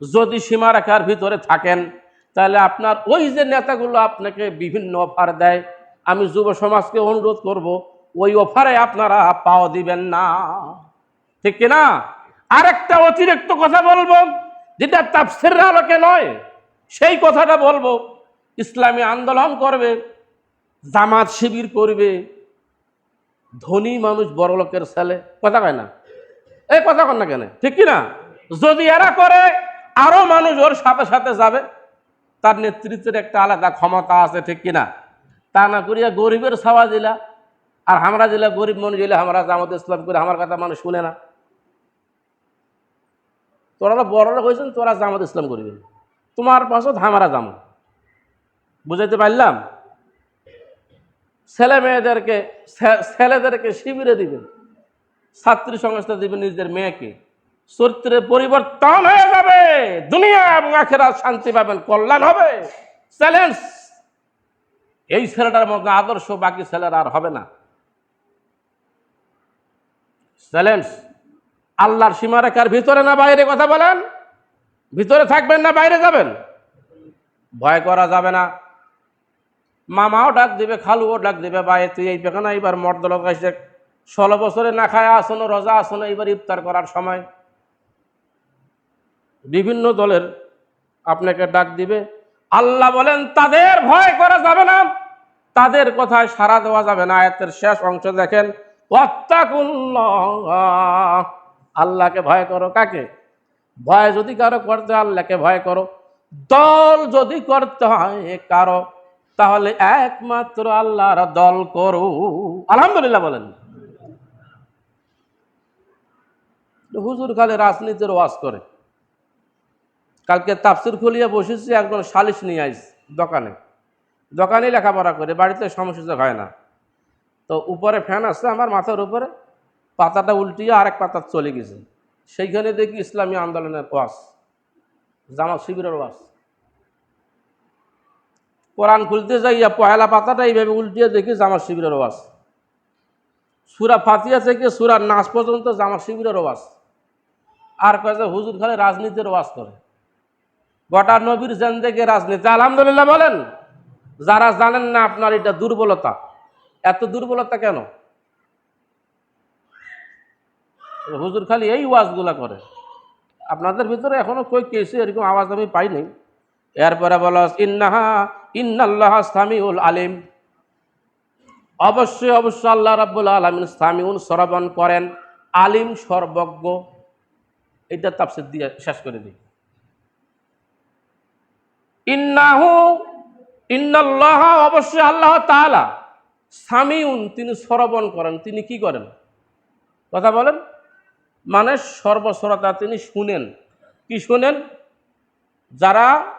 যদি সীমারেখার ভিতরে থাকেন, তাহলে আপনার ওই যে নেতাগুলো আপনাকে বিভিন্ন অফার দেয়, আমি যুব সমাজকে অনুরোধ করব, ওই অফারে আপনারা পাও দিবেন না। ঠিক কিনা? আরেকটা অতিরিক্ত কথা বলব, যেটা তাফসিরের আলোকে নয়, সেই কথাটা বলব, ইসলামী আন্দোলন করবে, জামাত শিবির করবে, ধনী মানুষ বড় লোকের ছেলে, কথা কয় না? এই কথা কন না কেন? ঠিক কি না যদি এরা করে আরও মানুষ ওর সাথে সাথে যাবে। তার নেতৃত্বের একটা আলাদা ক্ষমতা আছে, ঠিক কিনা? তা না করিয়া গরিবের ছাওয়া দিলা। আর আমরা দিলা গরিব মানুষ দিলে আমরা জামাত ইসলাম করে আমার কথা মানুষ শুনে না। তোরা বড়রা হয়েছেন তোরা জামাত ইসলাম করবি। তোমার পাশত হামারা জামা বুঝাইতে পারলাম? ছেলে মেয়েদেরকে ছেলেদেরকে শিবিরে দিবেন। ছাত্রী সংস্থা দিবেন নিজের মেয়েকে। চরিত্রের পরিবর্তন হয়ে যাবে। দুনিয়া এবং আখেরা শান্তি পাবেন, কল্যাণ হবে। চ্যালেঞ্জ এই ছেলেটার মধ্যে আদর্শ বাকি ছেলেরা আর হবে না। চ্যালেঞ্জ আল্লাহর সীমারেখার ভিতরে না বাইরে কথা বলেন? ভিতরে থাকবেন না বাইরে যাবেন? ভয় করা যাবে না। মামাও ডাক দিবে, খালুও ডাক দিবে, ভাই, তুই এই পেখানা এইবার মর্দল কাছে ষোলো বছরে না খায় আসনো, রোজা আসনো, এইবার ইফতার করার সময়। বিভিন্ন দলের আপনাকে ডাক দিবে। আল্লাহ বলেন, তাদের ভয় করা যাবে না। তাদের কথায় সাড়া দেওয়া যাবে না। আয়াতের শেষ অংশ দেখেন। আল্লাহকে ভয় করো কাকে? ভয় যদি কারও করতে, আল্লাহকে ভয় করো। দল যদি করতে হয় কারও, তাহলে একমাত্র আল্লাহর দল করো। আলহামদুলিল্লাহ বলেন। হুজুর খালে রাজনীতির ওয়াজ করে। কালকে তাফসির খুলিয়ে বসেছি, একজন সালিশ নিয়ে আইস দোকানে। দোকানে লেখাপড়া করে, বাড়িতে সমস্যা হয় না। তো উপরে ফ্যান আসছে আমার মাথার উপরে, পাতাটা উল্টিয়ে আরেক পাতা চলে গেছে। সেইখানে দেখি ইসলামী আন্দোলনের ওয়াজ, জামাত শিবিরের ওয়াজ। কোরআন খুলতে যাইয়া পয়লা পাতাটা এইভাবে উল্টিয়ে দেখি জামাত শিবিরের ওয়াজ। সুরা ফাতিয়া থেকে সুরা নাচ পর্যন্ত জামাত শিবিরের ওয়াজ। আর কয়ে যে হুজুর খালে রাজনীতির ওয়াজ করে। গোটা নবীর জেন্দেকে রাজনীতি। আলহামদুলিল্লাহ বলেন, যারা জানেন না আপনার এটা দুর্বলতা, এত দুর্বলতা কেন? হুজুর খালি এই ওয়াজগুলা করে। আপনাদের ভিতরে এখনও কই কেসে এরকম আওয়াজ আমি পাইনি এরপরে বলো ইন্নাহা, ইন্নাল্লাহ সামিউল আলিম। অবশ্যই অবশ্যই আল্লাহ রাব্বুল আলমিন সামিউন শ্রবণ করেন, আলিম সর্বজ্ঞ। এটা তাপসির দিয়ে শেষ করে দিই। ইন্নাহু, ইন্নাল্লাহ, অবশ্যই আল্লাহ তাআলা সামিউন, তিনি শ্রবণ করেন। তিনি কি করেন? কথা বলেন। মানে সর্বশ্রোতা তিনি শুনেন। কি শুনেন? যারা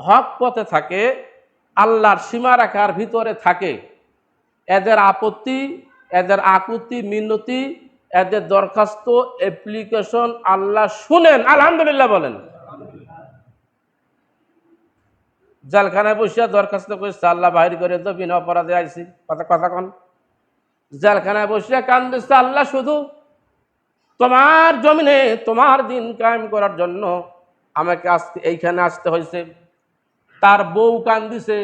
হক পথে থাকে, আল্লাহর সীমারেখার ভিতরে থাকে, এদের আপত্তি, এদের আকুতি, মিনতি, এদের দরখাস্ত অ্যাপ্লিকেশন আল্লাহ শুনেন। আলহামদুলিল্লাহ বলেন। জেলখানায় বসিয়া দরখাস্ত করেছে আল্লাহ বাহির করে তো বিনা অপরাধে আইসি কথা কথা কন। জেলখানায় বসিয়া কান দিচ্ছে আল্লাহ শুধু তোমার জমিনে তোমার দিন কায়েম করার জন্য আমাকে আসতে এইখানে আসতে হয়েছে তার বউ কান্দিছে,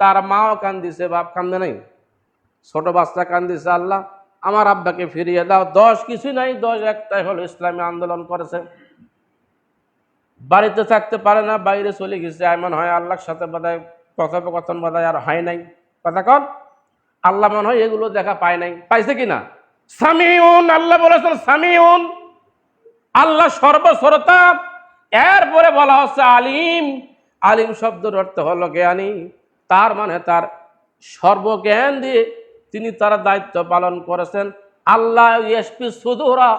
তার মাও কান্দিছে, বাপ কান্দে নাই। ছোট বাচ্চা কান্দিছে আল্লাহ আমার আব্বাকে ফিরিয়ে দাও। দশ কিছু নাই, দশ একটাই হলো ইসলামী আন্দোলন করেছে। বাড়িতে থাকতে পারে না, বাইরে চলে গেছে। এমন হয় আল্লাহর সাথে বোধহয় কথোপকথন বোধহয় আর হয় নাই। কথা কন, আল্লাহ মনে হয় এগুলো দেখা পায় নাই। পাইছে কি না? সামিউন, আল্লাহ বলেছেন সামিউন। আল্লাহ সর্বশ্রোতা এরপরে বলা হচ্ছে আলিম। আলিম শব্দের অর্থ হলো জ্ঞানী। তার মানে তার সর্বজ্ঞান দিয়ে তিনি তার দায়িত্ব পালন করেছেন। আল্লাহ ইয়েসপি সুদুরা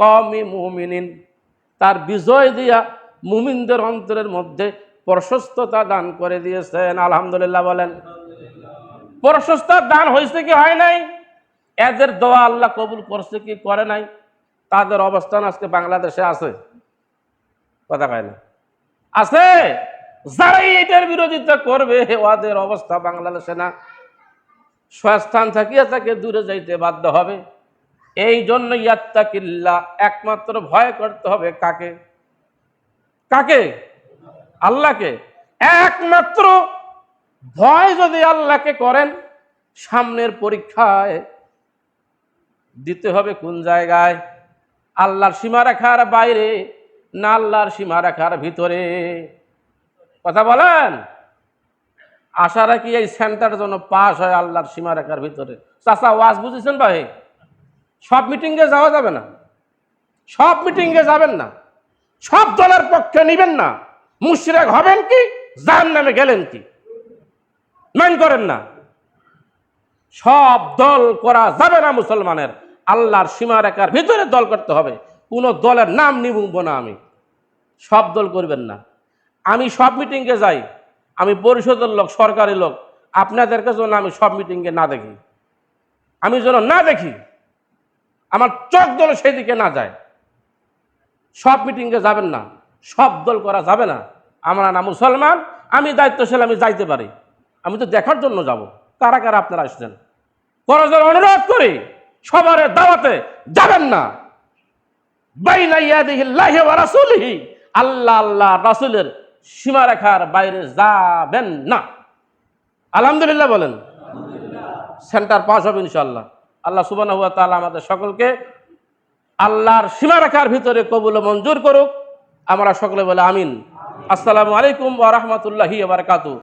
কমি মুমিনিন। তার বিজয় দিয়া মুমিনদের অন্তরের মধ্যে প্রশস্ততা দান করে দিয়েছেন। আলহামদুলিল্লাহ বলেন। প্রশস্ত দান হয়েছে কি হয় নাই? এদের দোয়া আল্লাহ কবুল করছে কি করে নাই? তাদের অবস্থান আজকে বাংলাদেশে আছে। কথা কয় না। আছে। যারাই এটার বিরোধিতা করবে ওদের অবস্থা বাংলাদেশে না। স্বস্থান থাকিয়া তাকে দূরে যাইতে বাধ্য হবে। এই জন্য ইয়াত্তাকিল্লা একমাত্র ভয় করতে হবে কাকে? কাকে? আল্লাহকে। একমাত্র ভয় যদি আল্লাহকে করেন, সামনের পরীক্ষায় দিতে হবে কোন জায়গায়? আল্লাহর সীমারেখার বাইরে না আল্লাহর সীমারেখার ভিতরে? কথা বলেন? আশা রাখি এই সেন্টার জন্য পাস হয় আল্লাহর সীমারেখার ভিতরে। চাচা, ওয়াজ বুঝেছেন ভাই? সব মিটিংয়ে যাওয়া যাবে না। সব মিটিংয়ে যাবেন না। সব দলের পক্ষে নিবেন না। মুশরেক হবেন কি? জাহান নামে গেলেন কি? মেন করেন না। সব দল করা যাবে না মুসলমানের। আল্লাহর সীমারেখার ভিতরে দল করতে হবে। কোনো দলের নাম নিবুব না আমি। সব দল করবেন না। আমি সব মিটিংয়ে যাই। আমি পরিষদের লোক সরকারি লোক। আপনাদেরকে যেন আমি সব মিটিংয়ে না দেখি। আমি যেন না দেখি, আমার চোখ দল সেদিকে না যায়। সব মিটিংয়ে যাবেন না, সব দল করা যাবে না। আমরা না মুসলমান, আমি দায়িত্বশীল, আমি যাইতে পারি। আমি তো দেখার জন্য যাব। কারা কারা আপনারা আসছেন? করজোর অনুরোধ করি, সবার দাওয়াতে যাবেন না। আল্লাহ আল্লাহ রাসূলের সীমারেখার বাইরে যাবেন না। আলহামদুলিল্লাহ বলেন। সেন্টার পাস হবে ইনশাআল্লাহ। আল্লাহ সুবহানাহু ওয়া তাআলা আমাদের সকলকে আল্লাহর সীমারেখার ভিতরে কবুল মঞ্জুর করুক। আমরা সকলে বলে আমিন। আসসালামু আলাইকুম ওয়া বারাকাতুহু।